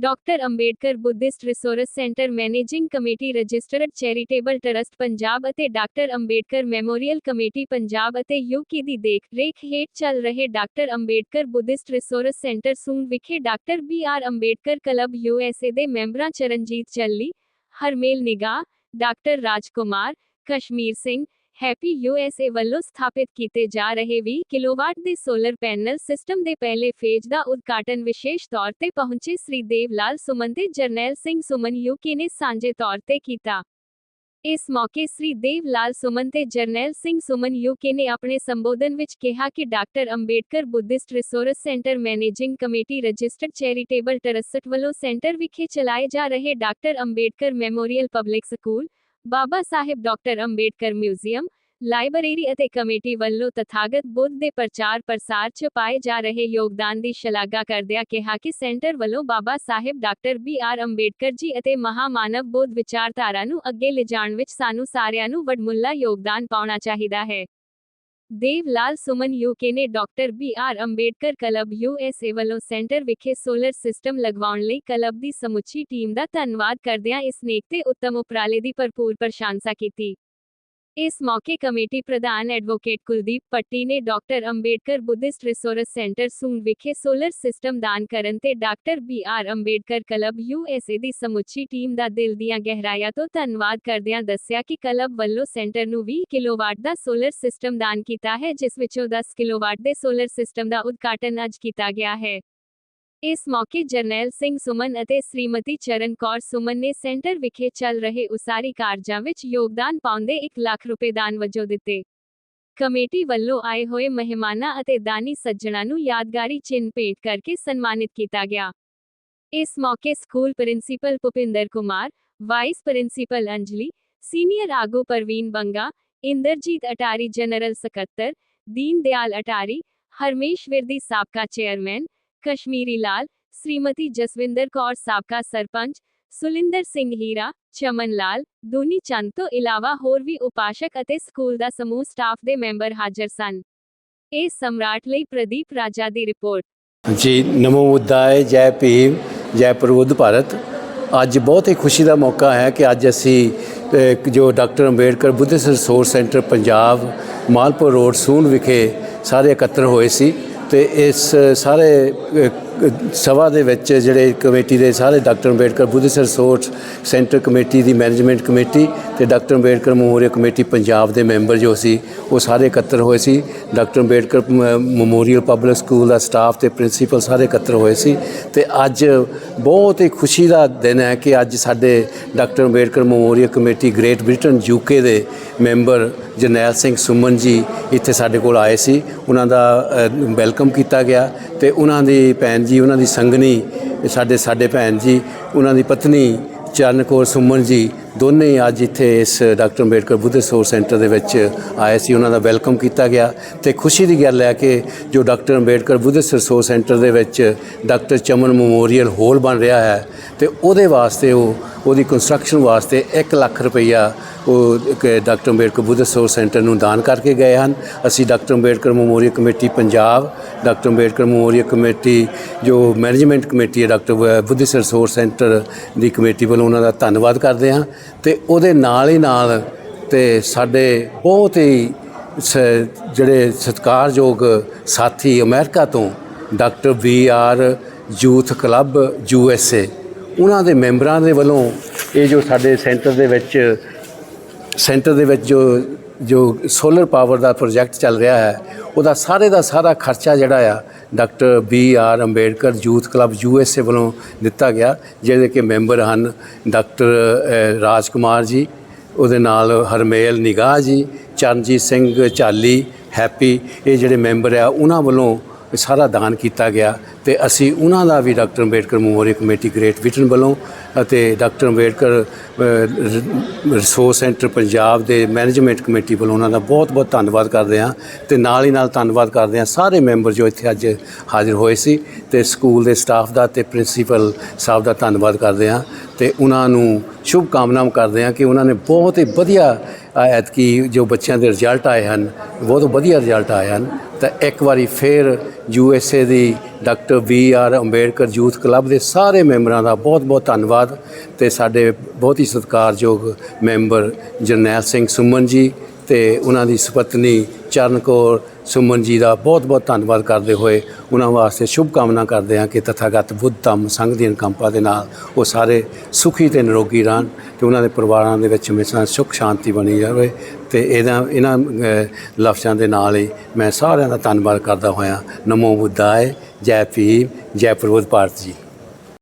Doctor Ambedkar Buddhist resource centre managing committee registered charitable trust Punjab ਅਤੇ doctor Ambedkar memorial committee Punjab ਅਤੇ UK ਦੀ ਦੇਖ ਰੇਖ ਹੇਠ ਚੱਲ ਰਹੇ doctor Ambedkar Buddhist resource centre Soon ਵਿਖੇ doctor B R Ambedkar club USA ਦੇ ਮੈਂਬਰਾਂ Charanjit Challi Harmel Nigah doctor Rajkumar Kashmir Singh Happy USA ਵੱਲੋਂ ਸਥਾਪਿਤ ਕੀਤੇ ਜਾ ਰਹੇ 20 ਕਿਲੋਵਾਟ ਦੇ ਸੋਲਰ ਪੈਨਲ ਸਿਸਟਮ ਦੇ ਪਹਿਲੇ ਫੇਜ਼ ਦਾ ਉਦਘਾਟਨ ਵਿਸ਼ੇਸ਼ ਤੌਰ ਤੇ ਪਹੁੰਚੇ ਸ੍ਰੀ ਦੇਵਲਾਲ ਸੁਮਨ ਤੇ ਜਰਨੈਲ ਸਿੰਘ ਸੁਮਨ ਯੂਕੇ ਨੇ ਸਾਂਝੇ ਤੌਰ ਤੇ ਕੀਤਾ। ਇਸ ਮੌਕੇ ਸ੍ਰੀ ਦੇਵ ਲਾਲ ਸੁਮਨ ਤੇ ਜਰਨੈਲ ਸਿੰਘ ਸੁਮਨ ਯੂਕੇ ਨੇ ਆਪਣੇ ਸੰਬੋਧਨ ਵਿੱਚ ਕਿਹਾ ਕਿ doctor Ambedkar Buddhist resource centre managing committee registered charitable trust ਵੱਲੋਂ ਸੈਂਟਰ ਵਿਖੇ ਚਲਾਏ ਜਾ ਰਹੇ doctor Ambedkar memorial public school Baba Sahib doctor Ambedkar museum, library ਅਤੇ ਕਮੇਟੀ ਵੱਲੋਂ ਤਥਾਗਤ ਬੁੱਧ ਦੇ ਪ੍ਰਚਾਰ ਪ੍ਰਸਾਰ 'ਚ ਪਾਏ ਜਾ ਰਹੇ ਯੋਗਦਾਨ ਦੀ ਸ਼ਲਾਘਾ ਕਰਦਿਆਂ ਕਿਹਾ ਕਿ ਸੈਂਟਰ ਵੱਲੋਂ Baba Sahib doctor B R Ambedkar ji ਅਤੇ ਮਹਾਮਾਨਵ ਬੋਧ ਵਿਚਾਰਧਾਰਾ ਨੂੰ ਅੱਗੇ ਲਿਜਾਣ ਵਿੱਚ ਸਾਨੂੰ ਸਾਰਿਆਂ ਨੂੰ ਵਡਮੁੱਲਾ ਯੋਗਦਾਨ ਪਾਉਣਾ ਚਾਹੀਦਾ ਹੈ। ਦੇਵਲਾਲ ਸੁਮਨ ਯੂਕੇ ਨੇ doctor B R Ambedkar club USA ਵੱਲੋਂ ਸੈਂਟਰ ਵਿਖੇ ਸੋਲਰ ਸਿਸਟਮ ਲਗਵਾਉਣ ਲਈ ਕਲੱਬ ਦੀ ਸਮੁੱਚੀ ਟੀਮ ਦਾ ਧੰਨਵਾਦ ਕਰਦਿਆਂ ਇਸ ਨੇਕ ਤੇ ਉੱਤਮ ਉਪਰਾਲੇ ਦੀ ਭਰਪੂਰ ਪ੍ਰਸ਼ੰਸਾ ਕੀਤੀ। ਇਸ ਮੌਕੇ ਕਮੇਟੀ ਪ੍ਰਧਾਨ ਐਡਵੋਕੇਟ ਕੁਲਦੀਪ ਪੱਟੀ ਨੇ doctor Ambedkar Buddhist resource centre Soon ਵਿਖੇ ਸੋਲਰ ਸਿਸਟਮ ਦਾਨ ਕਰਨ ਤੇ doctor B R Ambedkar club USA ਦੀ ਸਮੁੱਚੀ ਟੀਮ ਦਾ ਦਿਲ ਦੀਆਂ ਗਹਿਰਾਈਆਂ ਤੋਂ ਧੰਨਵਾਦ ਕਰਦਿਆਂ ਦੱਸਿਆ ਕਿ ਕਲੱਬ ਵੱਲੋਂ ਸੈਂਟਰ ਨੂੰ 20 ਕਿਲੋਵਾਟ ਦਾ ਸੋਲਰ ਸਿਸਟਮ ਦਾਨ ਕੀਤਾ ਹੈ, ਜਿਸ ਵਿੱਚੋਂ 10 ਕਿਲੋਵਾਟ ਦੇ ਸੋਲਰ ਸਿਸਟਮ ਦਾ ਉਦਘਾਟਨ ਅੱਜ ਕੀਤਾ ਗਿਆ ਹੈ। ਇਸ ਮੌਕੇ ਜਰਨੈਲ ਸਿੰਘ ਸੁਮਨ ਅਤੇ ਸ੍ਰੀਮਤੀ ਚਰਨ ਕੌਰ ਸੁਮਨ ਨੇ ਸੈਂਟਰ ਵਿਖੇ ਚੱਲ ਰਹੇ ਉਸਾਰੀ ਕਾਰਜਾਂ ਵਿੱਚ ਯੋਗਦਾਨ ਪਾਉਂਦੇ 1 ਲੱਖ ਰੁਪਏ ਦਾਨ ਵਜੋਂ ਦਿੱਤੇ। ਕਮੇਟੀ ਵੱਲੋਂ ਆਏ ਹੋਏ ਮਹਿਮਾਨਾਂ ਅਤੇ ਦਾਨੀ ਸੱਜਣਾ ਨੂੰ ਯਾਦਗਾਰੀ ਚਿੰਨ੍ਹ ਭੇਟ ਕਰਕੇ ਸਨਮਾਨਿਤ ਕੀਤਾ ਗਿਆ। ਇਸ ਮੌਕੇ school principal Bhupinder Kumar, vice principal Anjali, senior ਆਗੂ ਪਰਵੀਨ ਬੰਗਾ, ਇੰਦਰਜੀਤ ਅਟਾਰੀ ਜਨਰਲ ਸਕੱਤਰ, ਦੀਨ ਦਿਆਲ ਅਟਾਰੀ, ਹਰਮੇਸ਼ ਵਿਰਦੀ ਸਾਬਕਾ ਚੇਅਰਮੈਨ ਕਸ਼ਮੀਰੀ ਲਾਲ श्रीमती ਜਸਵਿੰਦਰ ਕੌਰ ਸਾਬਕਾ ਸਰਪੰਚ ਸੁਲਿੰਦਰ ਸਿੰਘ ਹੀਰਾ ਚਮਨ ਲਾਲ ਦੂਨੀ ਚੰਦ ਤੋਂ ਇਲਾਵਾ ਹੋਰ ਵੀ ਉਪਾਸ਼ਕ ਅਤੇ ਸਕੂਲ ਦਾ ਸਮੂਹ ਸਟਾਫ ਦੇ ਮੈਂਬਰ ਹਾਜ਼ਰ ਸਨ ਇਹ ਸਮਰਾਟ ਲਈ ਪ੍ਰਦੀਪ ਰਾਜਾ ਦੀ ਰਿਪੋਰਟ ਜੀ ਨਮੋ ਬੁੱਧਾਏ ਜੈ ਭੀਮ ਜੈ ਪ੍ਰਬੁੱਧ ਭਾਰਤ ਅੱਜ ਬਹੁਤ ਹੀ ਖੁਸ਼ੀ ਦਾ ਮੌਕਾ ਹੈ ਕਿ ਅੱਜ ਅਸੀਂ ਅ, ਜੋ doctor Ambedkar Buddhist resource centre Punjab Malpur road ਸੂਨ ਵਿਖੇ ਸਾਰੇ ਇਕੱਤਰ ਹੋਏ ਸੀ ਤੇ ਇਸ ਸਾਰੇ ਸਭਾ ਦੇ ਵਿੱਚ ਜਿਹੜੇ ਕਮੇਟੀ ਦੇ ਸਾਰੇ doctor Ambedkar Buddhist resource centre committee ਦੀ ਮੈਨੇਜਮੈਂਟ ਕਮੇਟੀ ਤੇ doctor Ambedkar memorial committee Punjab ਦੇ ਮੈਂਬਰ ਜੋ ਸੀ, ਉਹ ਸਾਰੇ ਇਕੱਤਰ ਹੋਏ ਸੀ। ਡਾਕਟਰ ਅੰਬੇਡਕਰ ਮ- ਮੈਮੋਰੀਅਲ ਪਬਲਿਕ ਸਕੂਲ ਦਾ ਸਟਾਫ ਤੇ ਪ੍ਰਿੰਸੀਪਲ ਸਾਰੇ ਇਕੱਤਰ ਹੋਏ ਸੀ ਤੇ ਅੱਜ ਬਹੁਤ ਹੀ ਖੁਸ਼ੀ ਦਾ ਦਿਨ ਹੈ ਕਿ ਅੱਜ ਸਾਡੇ doctor Ambedkar memorial committee Great Britain UK ਦੇ ਮੈਂਬਰ ਜਰਨੈਲ ਸਿੰਘ ਸੁਮਨ ਜੀ ਇੱਥੇ ਸਾਡੇ ਕੋਲ ਆਏ ਸੀ। ਉਹਨਾਂ ਦਾ ਵੈਲਕਮ ਕੀਤਾ ਗਿਆ ਤੇ ਉਹਨਾਂ ਦੀ ਭੈਣ ਜੀ, ਉਹਨਾਂ ਦੀ ਸੰਗਨੀ, ਸਾਡੇ ਸਾਡੇ ਭੈਣ ਜੀ, ਉਹਨਾਂ ਦੀ ਪਤਨੀ, ਚਰਨ ਕੌਰ ਸੁਮਨ ਜੀ ਦੋਨੇ ਅੱਜ ਇੱਥੇ ਇਸ doctor Ambedkar Buddha resource centre ਦੇ ਵਿੱਚ ਆਏ ਸੀ, ਉਹਨਾਂ ਦਾ ਵੈਲਕਮ ਕੀਤਾ ਗਿਆ ਤੇ ਖੁਸ਼ੀ ਦੀ ਗੱਲ ਹੈ ਕਿ ਜੋ doctor Ambedkar Buddha resource centre ਦੇ ਵਿੱਚ ਡਾਕਟਰ ਚਮਨ ਮੈਮੋਰੀਅਲ ਹਾਲ ਬਣ ਰਿਹਾ ਹੈ ਤੇ ਉਹਦੇ ਵਾਸਤੇ ਉਹ, ਉਹਦੀ ਕੰਸਟਰਕਸ਼ਨ ਵਾਸਤੇ 1 ਲੱਖ ਰੁਪਈਆ ਉਹ doctor Ambedkar Buddha resource centre ਨੂੰ ਦਾਨ ਕਰਕੇ ਗਏ ਹਨ। ਅਸੀਂ doctor Ambedkar memorial committee Punjab, doctor Ambedkar memorial committee ਜੋ ਮੈਨੇਜਮੈਂਟ ਕਮੇਟੀ ਹੈ ਡਾਕਟਰ ਬੁੱਧਿਸਟ ਰਿਸੋਰਸ ਸੈਂਟਰ ਦੀ ਕਮੇਟੀ ਵੱਲੋਂ ਉਹਨਾਂ ਦਾ ਧੰਨਵਾਦ ਕਰਦੇ ਹਾਂ। ਤੇ ਉਹਦੇ ਨਾਲ ਹੀ ਨਾਲ ਤੇ ਸਾਡੇ ਬਹੁਤ ਹੀ ਸ- ਜਿਹੜੇ ਸਤਿਕਾਰਯੋਗ ਸਾਥੀ ਅਮਰੀਕਾ ਤੋਂ doctor V R youth club U S A, ਉਹਨਾਂ ਦੇ ਮੈਂਬਰਾਂ ਦੇ ਵੱਲੋਂ ਇਹ ਜੋ ਸਾਡੇ ਸੈਂਟਰ ਦੇ ਵਿੱਚ, ਸੈਂਟਰ ਦੇ ਵਿੱਚ ਜੋ ਜੋ ਸੋਲਰ ਪਾਵਰ ਦਾ ਪ੍ਰੋਜੈਕਟ ਚੱਲ ਰਿਹਾ ਹੈ, ਉਹਦਾ ਸਾਰੇ ਦਾ ਸਾਰਾ ਖਰਚਾ ਜਿਹੜਾ ਆ doctor B R Ambedkar youth club U S A ਵੱਲੋਂ ਦਿੱਤਾ ਗਿਆ ਜਿਹਦੇ ਕਿ ਮੈਂਬਰ ਹਨ ਡਾਕਟਰ ਰਾਜ ਕੁਮਾਰ ਜੀ, ਉਹਦੇ ਨਾਲ ਹਰਮੇਲ ਨਿਗਾਹ ਜੀ, ਚਰਨਜੀਤ ਸਿੰਘ ਚਾਲੀ ਹੈਪੀ, ਇਹ ਜਿਹੜੇ ਮੈਂਬਰ ਆ, ਉਹਨਾਂ ਵੱਲੋਂ ਸਾਰਾ ਦਾਨ ਕੀਤਾ ਗਿਆ ਤੇ ਅਸੀਂ ਉਹਨਾਂ ਦਾ ਵੀ doctor Ambedkar memorial committee Great Britain ਵੱਲੋਂ ਅਤੇ doctor Ambedkar uh, resource centre Punjab ਦੇ ਮੈਨੇਜਮੈਂਟ ਕਮੇਟੀ ਵੱਲੋਂ ਉਹਨਾਂ ਦਾ ਬਹੁਤ-ਬਹੁਤ ਧੰਨਵਾਦ ਕਰਦੇ ਹਾਂ ਤੇ ਨਾਲ ਹੀ ਨਾਲ ਧੰਨਵਾਦ ਕਰਦੇ ਹਾਂ ਸਾਰੇ ਮੈਂਬਰ ਜੋ ਇੱਥੇ ਅੱਜ ਹਾਜ਼ਰ ਹੋਏ ਸੀ ਤੇ ਸਕੂਲ ਦੇ ਸਟਾਫ ਦਾ ਤੇ ਪ੍ਰਿੰਸੀਪਲ ਸਾਹਿਬ ਦਾ ਧੰਨਵਾਦ ਕਰਦੇ ਹਾਂ ਤੇ ਉਹਨਾਂ ਨੂੰ ਸ਼ੁਭ ਕਾਮਨਾਵਾਂ ਕਰਦੇ ਹਾਂ ਕਿ ਉਹਨਾਂ ਨੇ ਬਹੁਤ ਹੀ ਵਧੀਆ ਐਤਕੀ ਜੋ ਬੱਚਿਆਂ ਦੇ ਰਿਜ਼ਲਟ ਆਏ ਹਨ ਬਹੁਤ ਵਧੀਆ ਰਿਜ਼ਲਟ ਆਇਆ ਹਨ। ਤਾਂ ਇੱਕ ਵਾਰੀ ਫਿਰ U S A the doctor B R Ambedkar youth club ਦੇ ਸਾਰੇ ਮੈਂਬਰਾਂ ਦਾ ਬਹੁਤ ਬਹੁਤ ਧੰਨਵਾਦ ਤੇ ਸਾਡੇ ਬਹੁਤ ਹੀ ਸਤਿਕਾਰਯੋਗ ਮੈਂਬਰ ਜਰਨੈਲ ਸਿੰਘ ਸੁਮਨ ਜੀ ਤੇ ਉਹਨਾਂ ਦੀ ਸੁਪਤਨੀ ਚਰਨ ਕੌਰ ਸੁਮਨ ਜੀ ਦਾ ਬਹੁਤ ਬਹੁਤ ਧੰਨਵਾਦ ਕਰਦੇ ਹੋਏ ਉਹਨਾਂ ਵਾਸਤੇ ਸ਼ੁਭ ਕਾਮਨਾ ਕਰਦੇ ਹਾਂ ਕਿ ਤਥਾਗਤ ਬੁੱਧ ਧੰਮ ਸੰਘ ਦੀਆਂ ਕੰਪਾਂ ਦੇ ਨਾਲ ਉਹ ਸਾਰੇ ਸੁਖੀ ਤੇ ਨਿਰੋਗੀ ਰਹਿਣ ਤੇ ਉਹਨਾਂ ਦੇ ਪਰਿਵਾਰਾਂ ਦੇ ਵਿੱਚ ਹਮੇਸ਼ਾ ਸੁਖ ਸ਼ਾਂਤੀ ਬਣੀ ਜਾਵੇ ਤੇ ਇਹਨਾਂ ਇਹਨਾਂ ਅ, ਲਫ਼ਜ਼ਾਂ ਦੇ ਨਾਲ ਹੀ ਮੈਂ ਸਾਰਿਆਂ ਦਾ ਧੰਨਵਾਦ ਕਰਦਾ ਹੋਇਆ। ਨਮੋ ਬੁੱਧਾਏ ਜੈ ਭੀਮ ਜੈ ਪ੍ਰਬੁੱਧ ਭਾਰਤ ਜੀ।